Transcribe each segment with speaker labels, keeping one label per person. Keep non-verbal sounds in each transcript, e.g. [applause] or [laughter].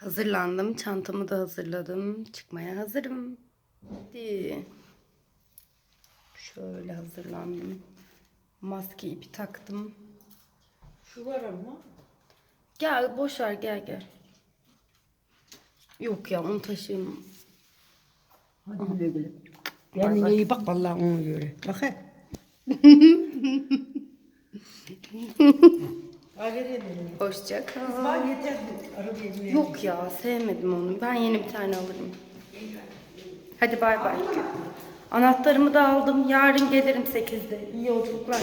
Speaker 1: Hazırlandım. Çantamı da hazırladım. Çıkmaya hazırım. Hadi. Şöyle hazırlandım. Maske ipi taktım.
Speaker 2: Şu var ama.
Speaker 1: Gel boş ver gel gel. Yok ya onu taşıyayım.
Speaker 2: Hadi güle güle. Kendine iyi bak vallahi ona göre. Bak he. [laughs]
Speaker 1: Hoşça kal.
Speaker 2: Yeter.
Speaker 1: Yok ya sevmedim onu. Ben yeni bir tane alırım. Hadi bay bay. Anahtarımı da aldım. Yarın gelirim 8'de. İyi yolculuklar.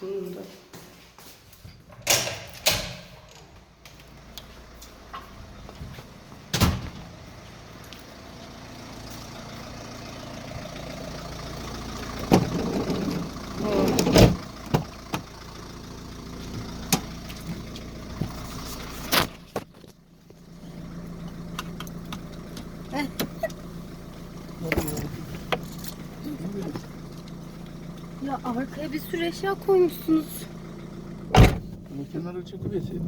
Speaker 1: Şunu da. Ya arkaya bir sürü eşya koymuşsunuz.
Speaker 3: Bunu kenara çekiverseydin.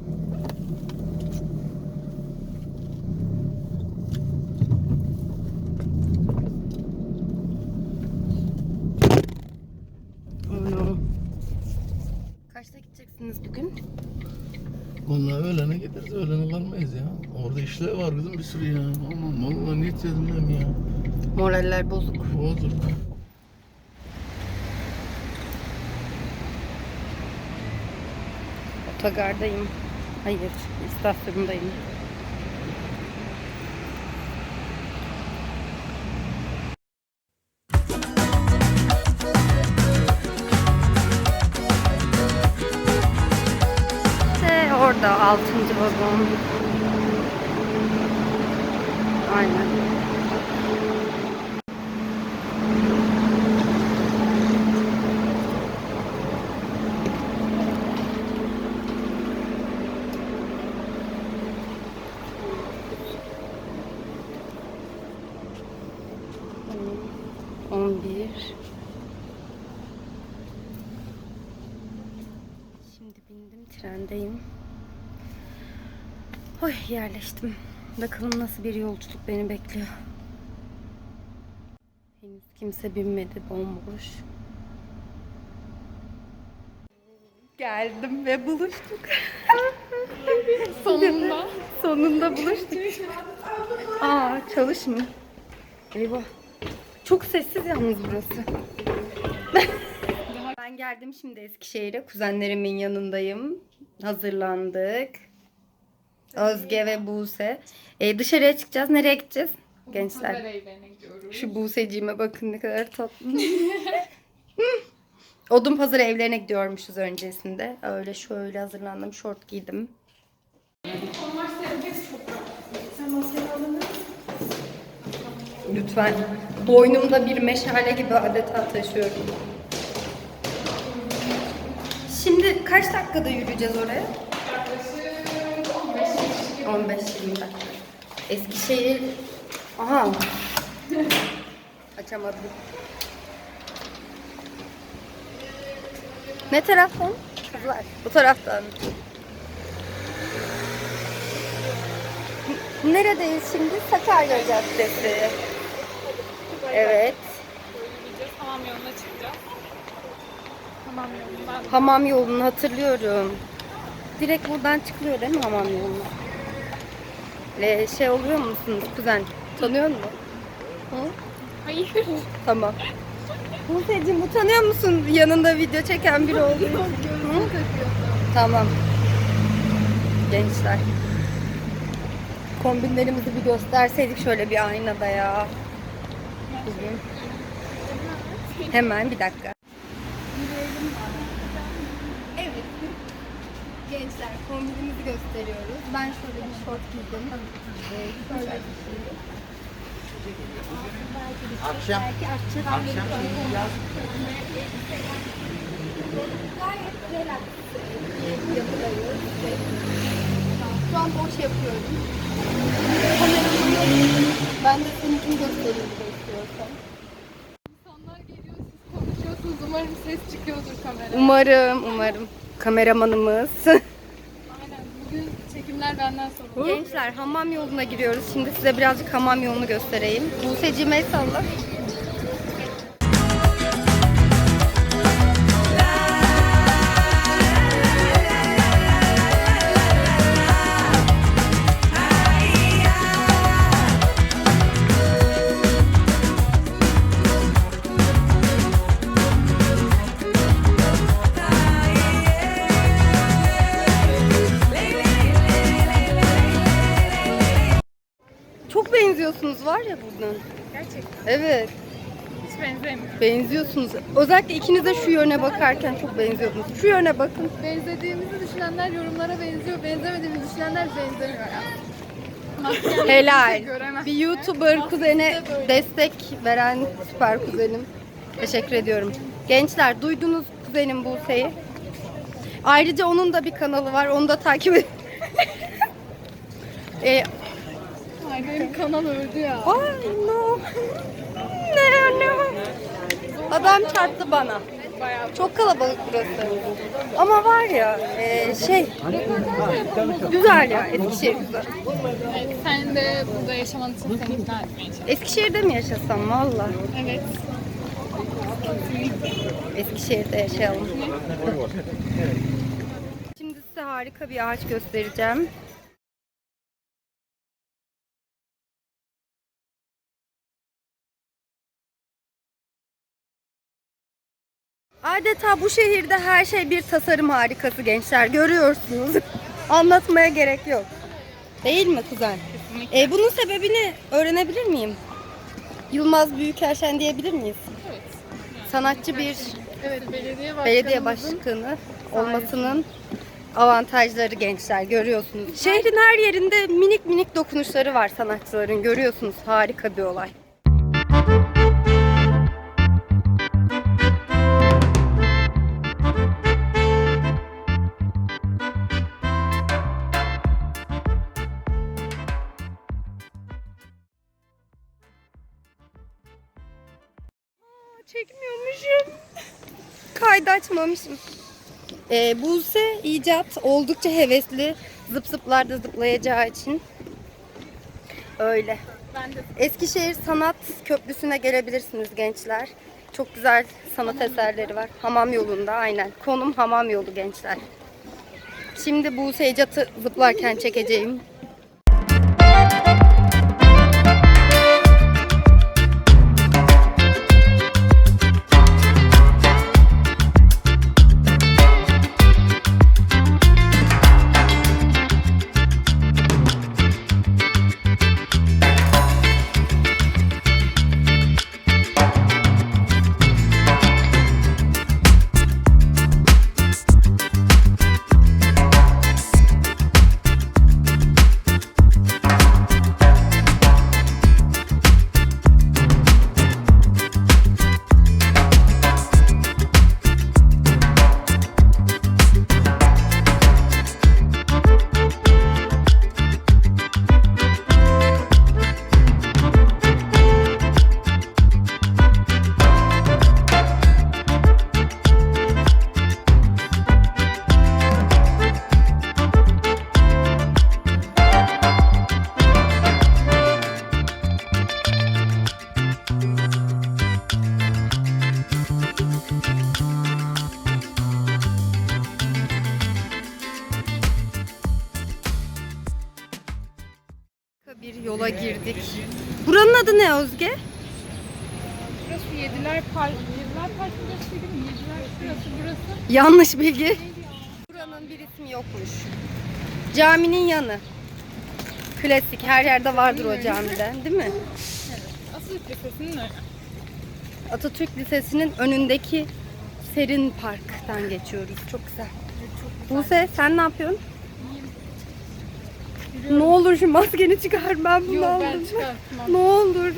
Speaker 1: Ano. Kaçta gideceksiniz bugün?
Speaker 3: Vallahi öğlene gideriz, öğlene kalmayız ya. Orada işler var kızım bir sürü ya. Aman vallahi ne ben ya.
Speaker 1: Moraller bozuk.
Speaker 3: Bozuk.
Speaker 1: Otogardayım. Hayır, istasyondayım. İşte orada 6. vagon. Aynen. On bir. Şimdi bindim trendeyim. Oy yerleştim. Bakalım nasıl bir yolculuk beni bekliyor. Henüz kimse binmedi bomboş. Geldim ve buluştuk. [laughs] Sonunda. Sonunda buluştuk. Aa çalışmıyor. Eyvah. Çok sessiz yalnız burası. [laughs] ben geldim şimdi Eskişehir'e. Kuzenlerimin yanındayım. Hazırlandık. Özge ve Buse. Ee, dışarıya çıkacağız. Nereye gideceğiz? Gençler. Şu Buse'ciğime bakın ne kadar tatlı. [laughs] Odun pazarı evlerine gidiyormuşuz öncesinde. Öyle şöyle hazırlandım. Şort giydim. Lütfen. Boynumda bir meşale gibi adeta taşıyorum. Şimdi kaç dakikada yürüyeceğiz oraya? 15-20 dakika. Eskişehir... Aha. Açamadım. Ne taraftan? Kızlar. Bu taraftan. Neredeyiz şimdi? Sakarya Caddesi. Evet.
Speaker 4: Hamam yoluna çıkacağız. Hamam yolundan.
Speaker 1: Hamam yolunu hatırlıyorum. Direkt buradan çıkılıyor değil mi hamam yoluna? Ve şey oluyor musunuz kuzen? Tanıyor musun? Hı?
Speaker 4: Hayır.
Speaker 1: Tamam. Buse'cim utanıyor musun yanında video çeken biri olduğu için? Hı? Tamam. Gençler. Kombinlerimizi bir gösterseydik şöyle bir aynada ya. Bugün. Hemen bir dakika. Gençler kombinimizi gösteriyoruz. Ben şöyle bir şort giydim. Ee, şöyle
Speaker 5: Akşam akşam
Speaker 1: Gayet relax bir yapıdayız. Şu an boş yapıyorum. Kameramı ben de seninkini göstereyim istiyorsan.
Speaker 4: İnsanlar geliyor siz konuşuyorsunuz. Umarım ses çıkıyordur kameraya.
Speaker 1: Umarım, umarım. Kameramanımız. [laughs]
Speaker 4: Bugün çekimler benden sonra.
Speaker 1: Gençler hamam yoluna giriyoruz. Şimdi size birazcık hamam yolunu göstereyim. Buse'cim el salla. Evet.
Speaker 4: hiç benzemiyor.
Speaker 1: Benziyorsunuz. Özellikle ikiniz de şu yöne bakarken çok benziyordunuz. Şu yöne bakın.
Speaker 4: Benzediğimizi düşünenler yorumlara benziyor. Benzemediğimizi düşünenler benzemiyor yani. [laughs]
Speaker 1: Helal. Bir YouTuber kuzene destek veren süper kuzenim. Teşekkür ediyorum. Gençler duydunuz kuzenim Buse'yi. Ayrıca onun da bir kanalı var. Onu da takip edin. [laughs] e,
Speaker 4: Ay benim kanal öldü ya.
Speaker 1: ay no. Ne ne? Adam çarptı bana. Çok kalabalık burası. Ama var ya e, şey güzel ya Eskişehir güzel.
Speaker 4: Evet, sen de burada yaşaman için seni ikna etmeye çalışıyorum.
Speaker 1: Eskişehir'de mi yaşasam valla?
Speaker 4: Evet.
Speaker 1: Eskişehir'de yaşayalım. Şimdi size harika bir ağaç göstereceğim. Adeta bu şehirde her şey bir tasarım harikası gençler. Görüyorsunuz. [laughs] Anlatmaya gerek yok. Değil mi kuzen? E, bunun sebebini öğrenebilir miyim? Yılmaz Büyükerşen diyebilir miyiz?
Speaker 4: Evet.
Speaker 1: Sanatçı bir
Speaker 4: Evet belediye
Speaker 1: belediye başkanı olmasının avantajları gençler görüyorsunuz. Şehrin her yerinde minik minik dokunuşları var sanatçıların görüyorsunuz harika bir olay. Açmamışım. Ee, Buse icat oldukça hevesli. Zıp zıplarda zıplayacağı için. Öyle. Eskişehir Sanat Köprüsü'ne gelebilirsiniz gençler. Çok güzel sanat eserleri var. Hamam yolunda aynen. Konum hamam yolu gençler. Şimdi Buse icatı zıplarken çekeceğim. Adı ne Özge?
Speaker 4: Burası Yediler Park. Yediler Park burası değil mi? Yediler şurası burası.
Speaker 1: Yanlış bilgi. Buranın bir ismi yokmuş. Caminin yanı. Klasik. Her yerde vardır o camiden, değil mi?
Speaker 4: Atatürk Lisesi'nin önü.
Speaker 1: Atatürk Lisesi'nin önündeki Serin Park'tan geçiyoruz. Çok güzel. Buse sen ne yapıyorsun? Ne olur şu maskeni çıkar ben bunu
Speaker 4: Yok ben
Speaker 1: aldım.
Speaker 4: çıkartmam. [laughs]
Speaker 1: Ne olur.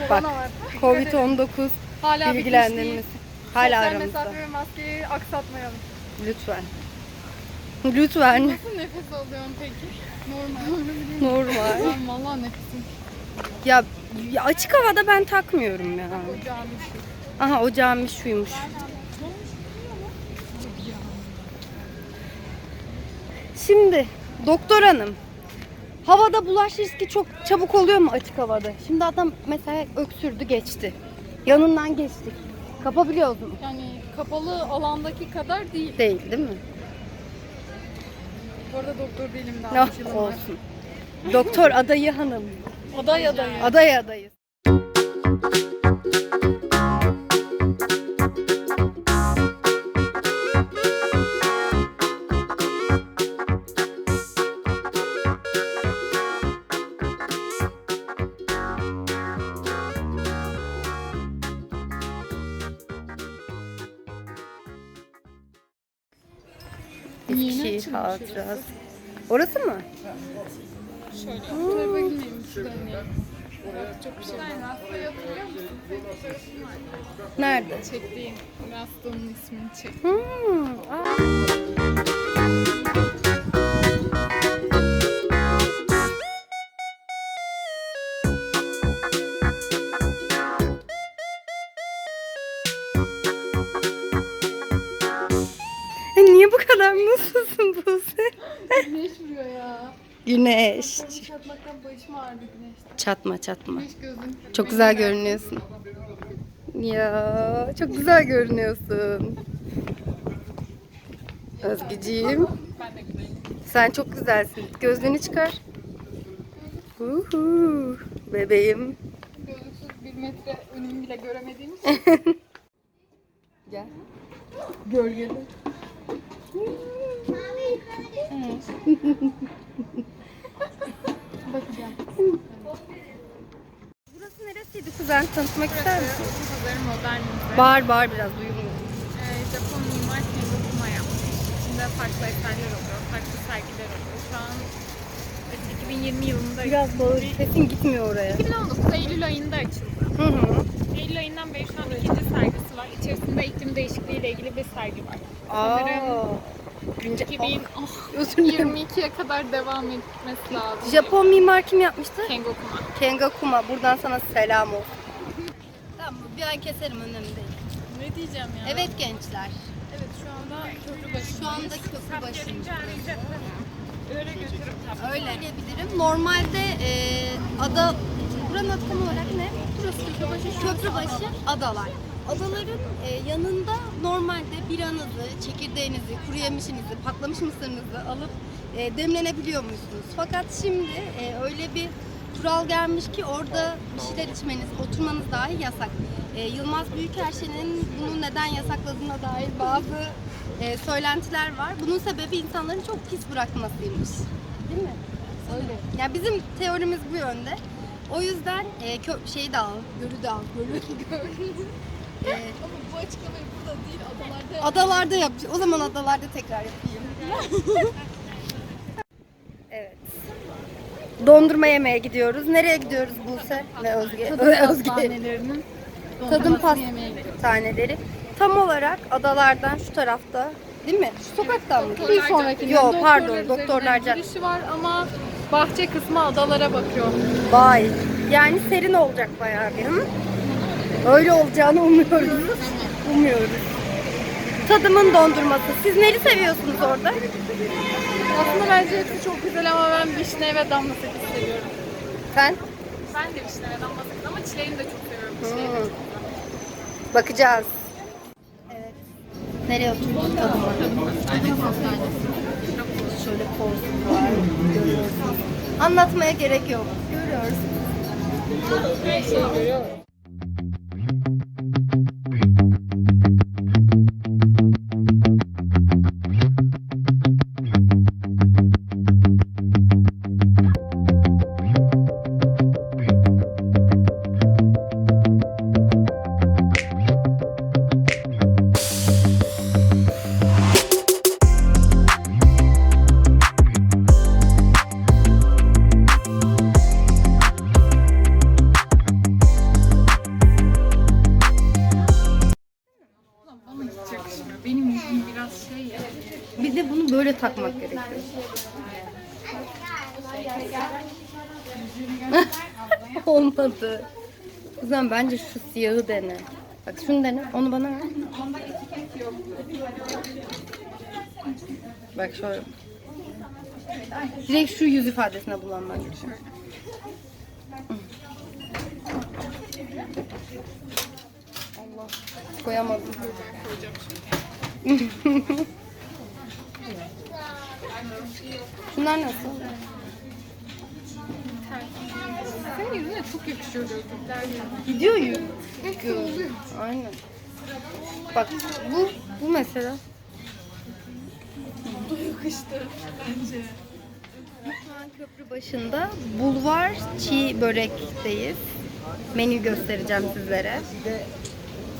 Speaker 1: Bak
Speaker 4: Korona var.
Speaker 1: Covid-19
Speaker 4: Hala
Speaker 1: bilgilendirmesi. Hala
Speaker 4: Sosyal
Speaker 1: aramızda.
Speaker 4: mesafe ve maskeyi aksatmayalım.
Speaker 1: Lütfen. Lütfen.
Speaker 4: Nasıl nefes alıyorsun peki? Normal. [laughs]
Speaker 1: Normal.
Speaker 4: Ben vallahi nefesim
Speaker 1: Ya, ya açık havada ben takmıyorum ya.
Speaker 4: ocağım üşüyor.
Speaker 1: Aha o cami şuymuş. Şimdi doktor hanım. Havada bulaş riski çok çabuk oluyor mu açık havada? Şimdi adam mesela öksürdü geçti. Yanından geçtik. Kapabiliyoruz mu?
Speaker 4: Yani kapalı alandaki kadar değil.
Speaker 1: Değil değil mi?
Speaker 4: Bu arada doktor değilim daha.
Speaker 1: Ne
Speaker 4: üç yılım var.
Speaker 1: olsun. Doktor adayı hanım.
Speaker 4: Aday adayı.
Speaker 1: Aday adayı. Hatırası. Orası mı?
Speaker 4: Şöyle. Bu tarafa gideyim. Şuradan ya. Çok bir şey. Sen rastayı hatırlıyor musun?
Speaker 1: Nerede?
Speaker 4: Çektiğin rastanın ismini çek.
Speaker 1: Hmm. aa.
Speaker 4: Güneş vuruyor ya.
Speaker 1: Güneş.
Speaker 4: Çatmaktan başım ağrıdı güneş.
Speaker 1: Çatma çatma.
Speaker 4: Güneş gözüm.
Speaker 1: Çok güzel görünüyorsun. Ya çok güzel görünüyorsun. Özgeciğim. Sen çok güzelsin. Gözlüğünü çıkar. Uhu, bebeğim.
Speaker 4: Gözlüksüz bir metre önümü bile göremediğim [laughs] için.
Speaker 1: Gel.
Speaker 4: Gölgede. Bakacağım.
Speaker 1: Burası neresiydi kuzen? Tanıtmak ister misin?
Speaker 4: Pazarı modern müze.
Speaker 1: Bağır bağır biraz duyulmuyor.
Speaker 4: Ee, Japon mimar Kengo Kuma yapmış. İçinde farklı eserler oluyor, farklı sergiler oluyor. Şu an 2020 yılında
Speaker 1: Biraz bağır. Sesin gitmiyor oraya.
Speaker 4: 2019 Eylül ayında açıldı.
Speaker 1: Hı hı.
Speaker 4: Eylül ayından beri şu an ikinci sergisi var. İçerisinde iklim değişikliği ile ilgili bir sergi var.
Speaker 1: Aa. Günce...
Speaker 4: 2022'ye
Speaker 1: Oh, [laughs] özür dilerim.
Speaker 4: kadar devam etmesi lazım.
Speaker 1: Japon mimar kim yapmıştı?
Speaker 4: Kengo Kuma.
Speaker 1: Kenga Kuma. Buradan sana selam olsun. Tamam bir ay keserim önemli değil.
Speaker 4: Ne diyeceğim ya?
Speaker 1: Evet gençler.
Speaker 4: Evet şu anda Köprübaşı.
Speaker 1: Şu anda köprü başındayız.
Speaker 4: Öyle götürüp
Speaker 1: Öyle diyebilirim. Normalde e, ada, buranın adı tam olarak ne? Burası Köprübaşı. Köprübaşı adalar. Adaların e, yanında normalde biranızı, çekirdeğinizi, kuru yemişinizi, patlamış mısırınızı alıp e, demlenebiliyormuşsunuz. Fakat şimdi e, öyle bir kural gelmiş ki orada bir şeyler içmeniz, oturmanız dahi yasak. E, Yılmaz Büyükerşen'in bunu neden yasakladığına dair bazı e, söylentiler var. Bunun sebebi insanların çok pis bırakmasıymış. Değil mi? Öyle. Yani bizim teorimiz bu yönde. O yüzden e, kö şeyi de al, gölü de al, gölü. [laughs]
Speaker 4: Ama bu açıklamayı burada değil adalarda
Speaker 1: adalarda yapacağım. O zaman adalarda tekrar yapayım. [laughs] evet. Dondurma yemeye gidiyoruz. Nereye gidiyoruz Buse ve Özge? Özge. Tadım
Speaker 4: dondurmasını yemeye gidiyoruz.
Speaker 1: pastaneleri. Tam olarak adalardan şu tarafta değil mi? Şu sokaktan mı?
Speaker 4: Bir sonraki
Speaker 1: Yok pardon doktorlar Caddesi.
Speaker 4: girişi var ama bahçe kısmı adalara bakıyor.
Speaker 1: Vay. Yani serin olacak bayağı bir. Hı? Öyle olacağını umuyoruz. Umuyoruz. Tadımın dondurması. Siz neli seviyorsunuz orada?
Speaker 4: Aslında bence hepsi çok güzel ama ben vişne ve damla sakız seviyorum.
Speaker 1: Sen?
Speaker 4: Ben de vişne ve damla sakız ama çileğini de çok seviyorum. De
Speaker 1: Hmm.
Speaker 4: çok güzel.
Speaker 1: Bakacağız. Evet. Nereye oturduk tadıma? Şöyle var. Görüyorsunuz. Anlatmaya gerek yok. Görüyorsunuz.
Speaker 4: Her
Speaker 1: siyahı dene. Bak şunu dene. Onu bana ver. Bak şöyle. Direkt şu yüz ifadesine bulanmak için. Allah koyamadım. Şunlar nasıl?
Speaker 4: Senin yüzüne çok yakışıyor gözlükler.
Speaker 1: Gidiyor yüz. Aynen. Bak bu bu mesela. Şu an köprü başında bulvar çiğ börekteyiz. Menü göstereceğim sizlere.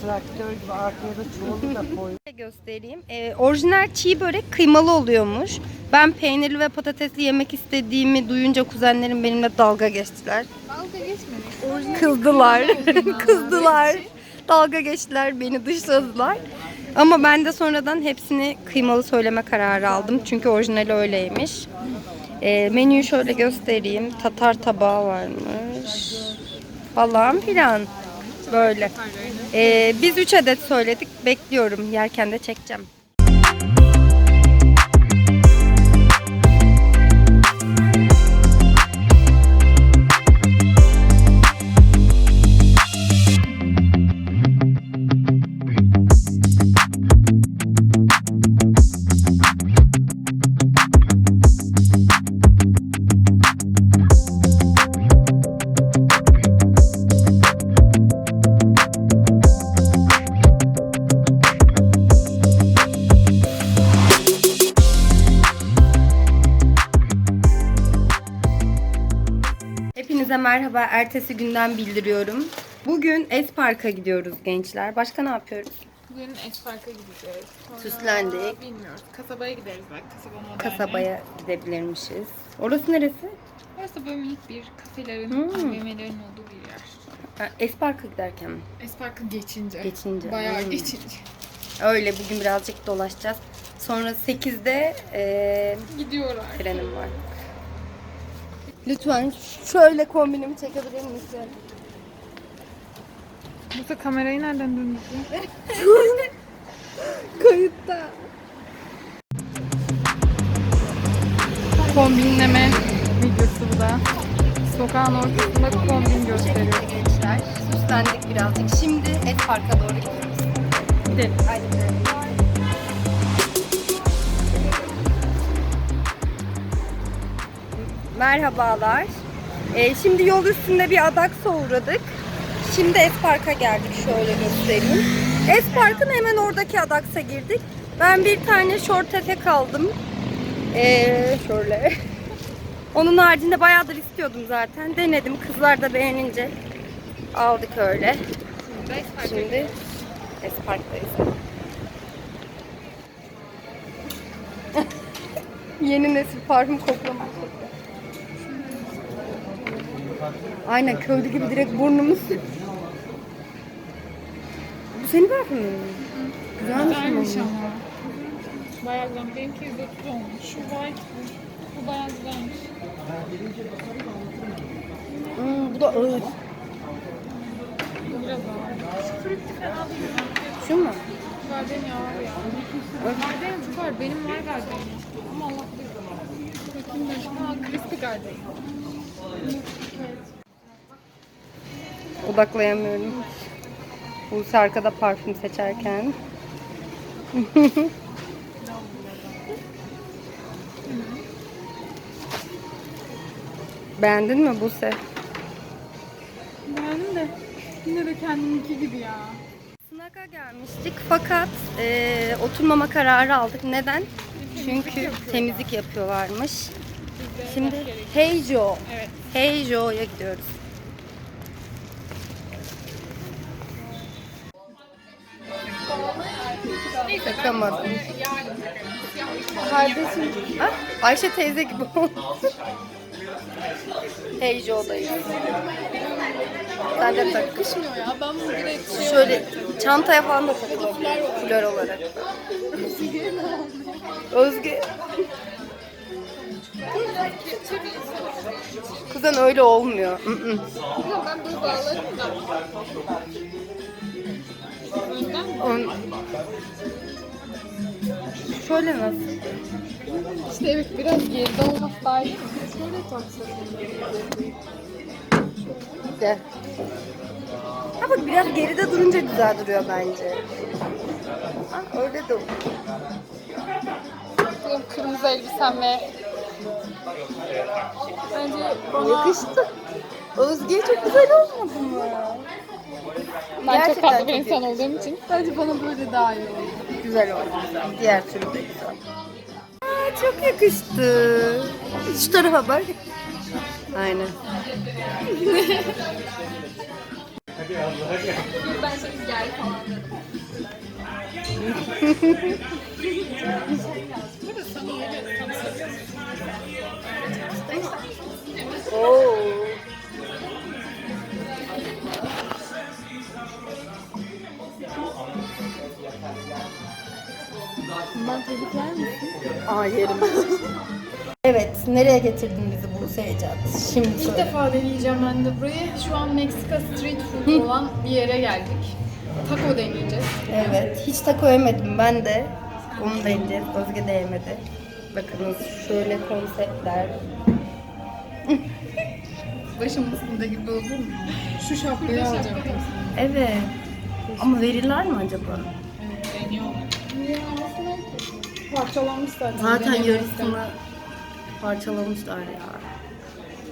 Speaker 2: Traktör gibi arkaya da çuvalı da koy.
Speaker 1: göstereyim. Ee, orijinal çiğ börek kıymalı oluyormuş. Ben peynirli ve patatesli yemek istediğimi duyunca kuzenlerim benimle dalga geçtiler.
Speaker 4: Dalga geçmedik. [laughs]
Speaker 1: Kızdılar. [laughs] Kızdılar. Dalga geçtiler, beni dışladılar. Ama ben de sonradan hepsini kıymalı söyleme kararı aldım. Çünkü orijinali öyleymiş. Ee, menüyü şöyle göstereyim. Tatar tabağı varmış. Falan filan. Böyle. Ee, biz 3 adet söyledik. Bekliyorum. Yerken de çekeceğim. Hepinize merhaba. Ertesi günden bildiriyorum. Bugün Espark'a gidiyoruz gençler. Başka ne yapıyoruz?
Speaker 4: Bugün Espark'a gideceğiz. Sonra
Speaker 1: Süslendik.
Speaker 4: Bilmiyoruz. Kasabaya gideriz belki. Kasaba modern.
Speaker 1: Kasabaya gidebilirmişiz. Orası neresi?
Speaker 4: Orası böyle minik bir kafelerin,
Speaker 1: Hmm.
Speaker 4: AVM'lerin olduğu bir yer.
Speaker 1: Espark'a giderken mi?
Speaker 4: Espark'ı geçince.
Speaker 1: Geçince.
Speaker 4: Bayağı
Speaker 1: Hmm.
Speaker 4: geçince.
Speaker 1: Öyle bugün birazcık dolaşacağız. Sonra 8'de eee
Speaker 4: Gidiyor artık.
Speaker 1: trenim var. Lütfen şöyle kombinimi çekebilir misin?
Speaker 4: Musa kamerayı nereden döndürdün? [laughs]
Speaker 1: Kayıtta.
Speaker 4: Kombinleme videosu bu da. Sokağın ortasında kombin gösteriyor.
Speaker 1: Gençler süslendik birazcık. Şimdi Espark'a doğru gidiyoruz.
Speaker 4: Gidelim.
Speaker 1: Haydi gidelim. Merhabalar. Ee, şimdi yol üstünde bir Adaks'a uğradık. Şimdi Espark'a geldik. Şöyle göstereyim. Espark'ın hemen oradaki Adaks'a girdik. Ben bir tane short etek aldım. Ee, şöyle. [laughs] Onun haricinde bayağıdır istiyordum zaten. Denedim. Kızlar da beğenince aldık öyle. Şimdi Espark'tayız. [laughs] Yeni nesil parfüm koklamak. Aynen köylü gibi direkt burnumuz. Bu senin parfümün mü? Güzelmiş
Speaker 4: Güzelmiş
Speaker 1: ama.
Speaker 4: Bayağı güzel. Benimki 130 olmuş. Şu white bu. Bu bayağı güzelmiş.
Speaker 1: Hmm, bu da ağır.
Speaker 4: Bu biraz ağır. Şu fruity fena değil.
Speaker 1: Şu mu?
Speaker 4: Gardenia var ya. Gardenia var. Benim var Gardenia. Ama Allah bilir. Bakayım şuna. Ha, crispy Gardenia.
Speaker 1: Odaklayamıyorum. Buse arkada parfüm seçerken. [laughs] Beğendin mi Buse?
Speaker 4: Beğendim de yine de kendiminki gibi ya.
Speaker 1: Sınaka gelmiştik fakat e, oturmama kararı aldık. Neden? Çünkü temizlik yapıyorlarmış. Şimdi Heijo.
Speaker 4: Evet.
Speaker 1: Heijo'ya gidiyoruz. Takamadım. Kardeşim. Ha? Ayşe teyze gibi oldu. Heijo'dayız. Sen de tak.
Speaker 4: Yakışmıyor ya. Ben bunu direkt
Speaker 1: Şöyle çantaya falan da takılabilir. Flör olarak. [laughs] Özge. Kuzen öyle olmuyor. Mm-mm.
Speaker 4: ben böyle bağlarım da. Önden mi?
Speaker 1: On- Şöyle nasıl?
Speaker 6: İşte evet biraz geride olması daha iyi mi? Şöyle.
Speaker 1: De. Ha bak biraz geride durunca güzel duruyor bence. Ha, öyle de olur.
Speaker 6: Benim kırmızı elbisem ve bence bana
Speaker 1: Yakıştı. Özge'ye çok güzel olmadı mı?
Speaker 6: ben çok
Speaker 1: Gerçekten
Speaker 6: tatlı bir
Speaker 1: çok
Speaker 6: insan olduğum için bence bana böyle daha iyi oldu.
Speaker 1: Güzel oldu. Diğer türlü de güzel. Aa, çok yakıştı. Şu tarafa bak. Aynen.
Speaker 6: Ben şimdi gel falan dedim. [laughs]
Speaker 1: Oo.
Speaker 6: Ben tebrikler misin?
Speaker 1: Aa yerim. evet, nereye getirdin bizi bu Seycat? Şimdi
Speaker 6: İlk
Speaker 1: söyle.
Speaker 6: defa deneyeceğim ben de burayı. Şu an Meksika street food olan bir yere geldik. Taco deneyeceğiz.
Speaker 1: Evet, hiç taco yemedim ben de. Onu da yiyeceğiz. Özge de yemedi. Bakınız şöyle konseptler. [laughs]
Speaker 6: Başımın üstünde gibi olur mu? Şu şapkayı alacağım.
Speaker 1: Evet. Ama verirler mi acaba?
Speaker 6: Evet, deniyorum. Ya aslında parçalanmış zaten.
Speaker 1: Yarısını parçalamışlar ya.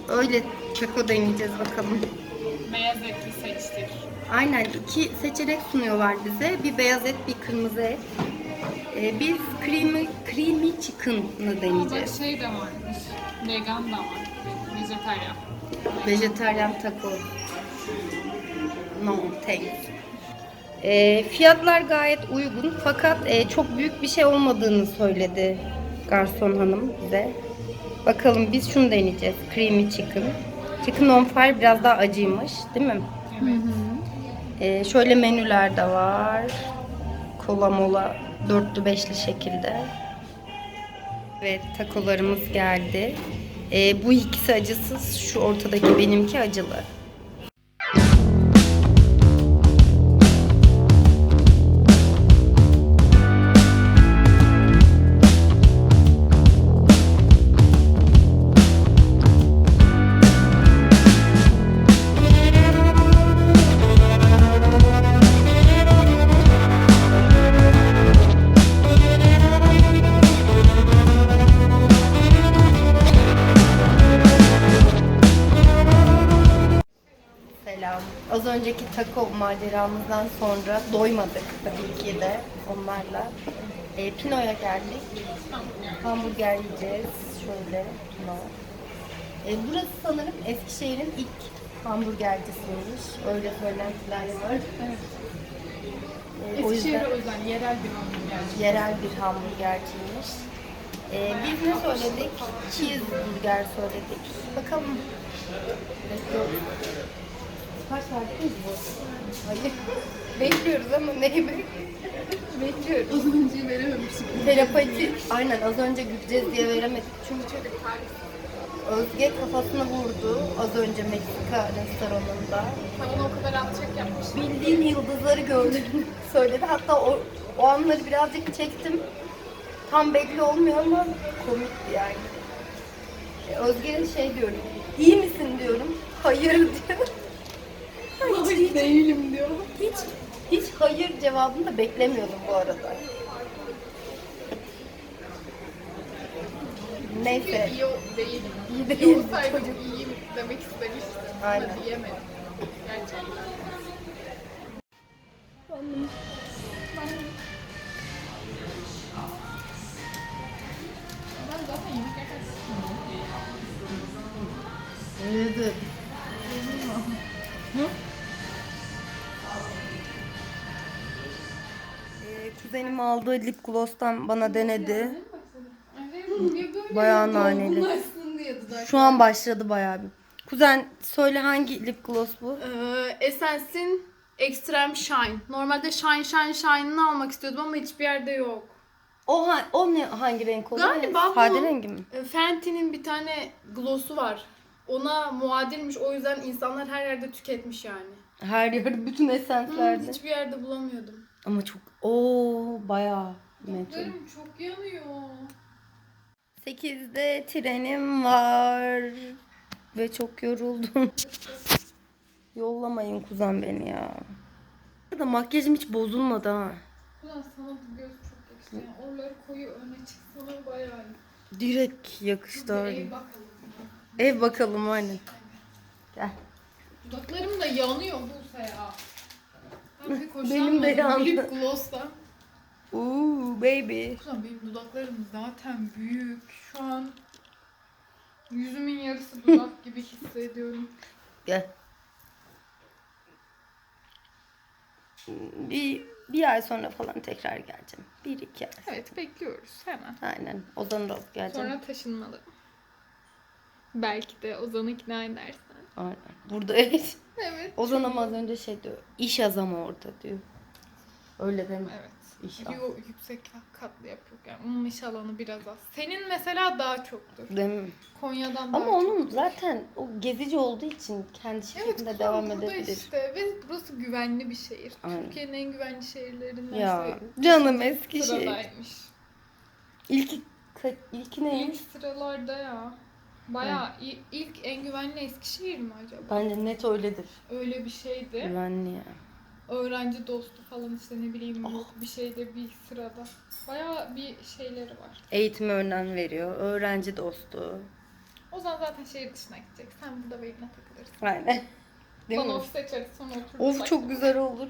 Speaker 1: Öyle taco deneyeceğiz bakalım.
Speaker 6: Beyaz etli seçtik.
Speaker 1: Aynen iki seçenek sunuyorlar bize. Bir beyaz et, bir kırmızı et. Ee, biz creamy, creamy chicken'ı
Speaker 6: Ama
Speaker 1: deneyeceğiz.
Speaker 6: bak şey de varmış. Vegan da var. Vejetaryen.
Speaker 1: Vejetaryen taco. No thanks. Ee, fiyatlar gayet uygun fakat e, çok büyük bir şey olmadığını söyledi garson hanım bize. Bakalım biz şunu deneyeceğiz. Creamy chicken. Chicken on fire biraz daha acıymış değil mi? Ee, şöyle menüler de var. Kola mola dörtlü beşli şekilde. Evet takolarımız geldi. Ee, bu ikisi acısız. Şu ortadaki benimki acılı. Maceramızdan sonra doymadık tabii ki de onlarla. E, Pino'ya geldik. Hamburger yiyeceğiz. Şöyle Pino. E, burası sanırım Eskişehir'in ilk hamburgercisiymiş. Öyle söylentiler var. E, o yüzden
Speaker 6: Eskişehir'e özel yerel bir hamburger.
Speaker 1: yerel bir hamburgerciymiş. E, biz ne söyledik? Cheeseburger söyledik. Bakalım. Bekliyoruz. Kaç verdiniz bu? Hayır. Bekliyoruz ama neyi bekliyoruz? Bekliyoruz.
Speaker 6: Az önce verememişim.
Speaker 1: Terapati, aynen az önce gideceğiz diye veremedik. Çünkü Özge kafasına vurdu az önce Meksika restoranında.
Speaker 6: Bana o kadar alçak yapmış.
Speaker 1: Bildiğin yıldızları gördüğünü [laughs] söyledi. Hatta o, o anları birazcık çektim. Tam belli olmuyor ama komikti yani. E, Özge'ye şey diyorum. İyi misin diyorum. Hayır [laughs] diyor.
Speaker 6: Değilim diyor.
Speaker 1: Hiç hiç hayır cevabını da beklemiyordum bu arada. Neyse.
Speaker 6: İyi o- değilim.
Speaker 1: İyi
Speaker 6: İyi
Speaker 1: değil
Speaker 6: olsaydım
Speaker 1: çocuk.
Speaker 6: iyiyim demek istemiştim.
Speaker 1: Aynen.
Speaker 6: Ama diyemedim. Gerçekten. Ben
Speaker 1: aldığı lip gloss'tan bana denedi.
Speaker 6: Evet, niye böyle
Speaker 1: Bayağı
Speaker 6: oldu?
Speaker 1: naneli. Şu an başladı bayağı bir. Kuzen söyle hangi lip gloss bu?
Speaker 6: Ee, Essence'in Extreme Shine. Normalde Shine Shine Shine'ını almak istiyordum ama hiçbir yerde yok.
Speaker 1: O ha- o ne hangi renk oluyor?
Speaker 6: Galiba bu-
Speaker 1: Sade rengi mi?
Speaker 6: Ee, Fenty'nin bir tane gloss'u var. Ona muadilmiş o yüzden insanlar her yerde tüketmiş yani.
Speaker 1: Her yerde bütün
Speaker 6: Hı,
Speaker 1: esenslerde.
Speaker 6: hiçbir yerde bulamıyordum.
Speaker 1: Ama çok o bayağı metal.
Speaker 6: çok yanıyor.
Speaker 1: 8'de trenim var. Ve çok yoruldum. Yollamayın kuzen beni ya. Da makyajım hiç bozulmadı ha.
Speaker 4: Ulan sana bu göz çok yakıştı. Yani oraları koyu öne çıksana bayağı.
Speaker 1: Direkt yakıştı
Speaker 4: Bir ev bakalım.
Speaker 1: Ev bakalım aynen. Gel.
Speaker 4: Dudaklarım da yanıyor Buse ya.
Speaker 1: Benim de yandı.
Speaker 4: Lip gloss'la.
Speaker 1: Uuu baby.
Speaker 4: Ulan benim dudaklarım zaten büyük. Şu an yüzümün yarısı dudak gibi hissediyorum.
Speaker 1: Gel. Bir, bir ay sonra falan tekrar geleceğim. Bir iki ay.
Speaker 4: Evet bekliyoruz hemen.
Speaker 1: Aynen. Ozan'ı da alıp geleceğim.
Speaker 4: Sonra taşınmalı. Belki de Ozan'ı ikna edersen.
Speaker 1: Aynen. Burada evet.
Speaker 4: Evet.
Speaker 1: Ozan ama az önce şey diyor. İş yazama orada diyor. Öyle deme.
Speaker 4: Evet.
Speaker 1: İş
Speaker 4: Yo, yüksek katlı yapıyor. Yani onun iş alanı biraz az. Senin mesela daha çoktur.
Speaker 1: Değil mi?
Speaker 4: Konya'dan daha
Speaker 1: Ama onun
Speaker 4: çoktur.
Speaker 1: zaten o gezici olduğu için kendi
Speaker 4: Evet,
Speaker 1: şirketinde
Speaker 4: Konya
Speaker 1: devam edebilir.
Speaker 4: işte ve burası güvenli bir şehir.
Speaker 1: Aynen.
Speaker 4: Türkiye'nin en güvenli şehirlerinden
Speaker 1: Ya
Speaker 4: işte
Speaker 1: canım eski şey.
Speaker 4: sıradaymış.
Speaker 1: İlki, ka- ilki ne?
Speaker 4: İlk sıralarda ya. Bayağı i- ilk en güvenli Eskişehir mi acaba?
Speaker 1: Bence net öyledir.
Speaker 4: Öyle bir şeydi.
Speaker 1: Güvenli ya.
Speaker 4: Öğrenci dostu falan işte ne bileyim
Speaker 1: Oh.
Speaker 4: bir şeyde bir sırada. Bayağı bir şeyleri var.
Speaker 1: Eğitime önem veriyor. Öğrenci dostu.
Speaker 4: O zaman zaten şehir dışına gidecek. Sen burada benimle takılırsın.
Speaker 1: Aynen. Değil
Speaker 4: Bana
Speaker 1: mi?
Speaker 4: açarız sonra otururuz.
Speaker 1: Of çok güzel olur.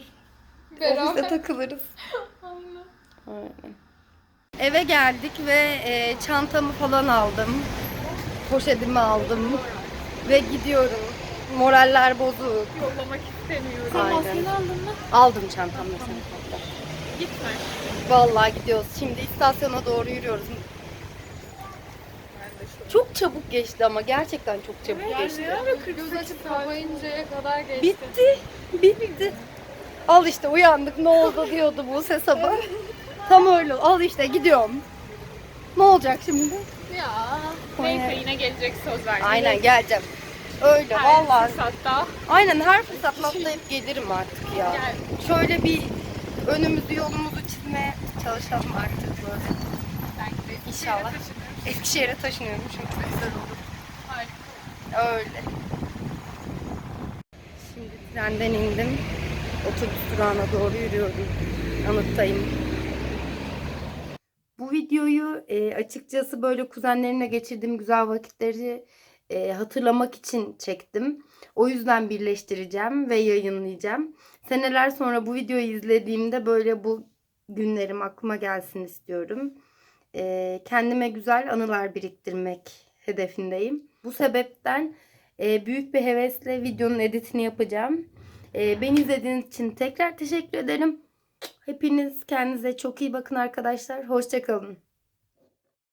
Speaker 1: Ofiste
Speaker 4: Beraber.
Speaker 1: takılırız. [laughs]
Speaker 4: Aynen.
Speaker 1: Aynen. Eve geldik ve e, çantamı falan aldım. Poşetimi aldım. Ve gidiyorum. Moraller bozuk.
Speaker 4: Yollamak istemiyorum.
Speaker 1: Aynen.
Speaker 4: aldın mı?
Speaker 1: Aldım çantamı mesela.
Speaker 4: Gitme.
Speaker 1: Vallahi gidiyoruz. Şimdi istasyona doğru yürüyoruz. Çok çabuk geçti ama gerçekten çok çabuk geçti.
Speaker 4: Göz açıp kapayıncaya kadar geçti.
Speaker 1: Bitti. Bitti. Al işte uyandık ne oldu diyordu bu ses sabah. Tam öyle. Al işte gidiyorum. Ne olacak şimdi?
Speaker 4: Ya. Neyse yine gelecek söz verdim.
Speaker 1: Aynen geleceğim. Öyle
Speaker 4: Her
Speaker 1: vallahi.
Speaker 4: fırsatta.
Speaker 1: Aynen her fırsat atlayıp gelirim artık ya.
Speaker 4: Gel.
Speaker 1: Şöyle bir önümüzü yolumuzu çizmeye çalışalım artık böyle.
Speaker 4: Belki de
Speaker 1: İnşallah. Eskişehir'e taşınıyorum çok güzel olur.
Speaker 4: Harika.
Speaker 1: Öyle. Şimdi trenden indim. Otobüs durağına doğru yürüyorum. Anıttayım. Bu videoyu e, açıkçası böyle kuzenlerimle geçirdiğim güzel vakitleri e, hatırlamak için çektim. O yüzden birleştireceğim ve yayınlayacağım. Seneler sonra bu videoyu izlediğimde böyle bu günlerim aklıma gelsin istiyorum. E, kendime güzel anılar biriktirmek hedefindeyim. Bu sebepten e, büyük bir hevesle videonun editini yapacağım. E, beni izlediğiniz için tekrar teşekkür ederim. Hepiniz kendinize çok iyi bakın arkadaşlar. Hoşçakalın.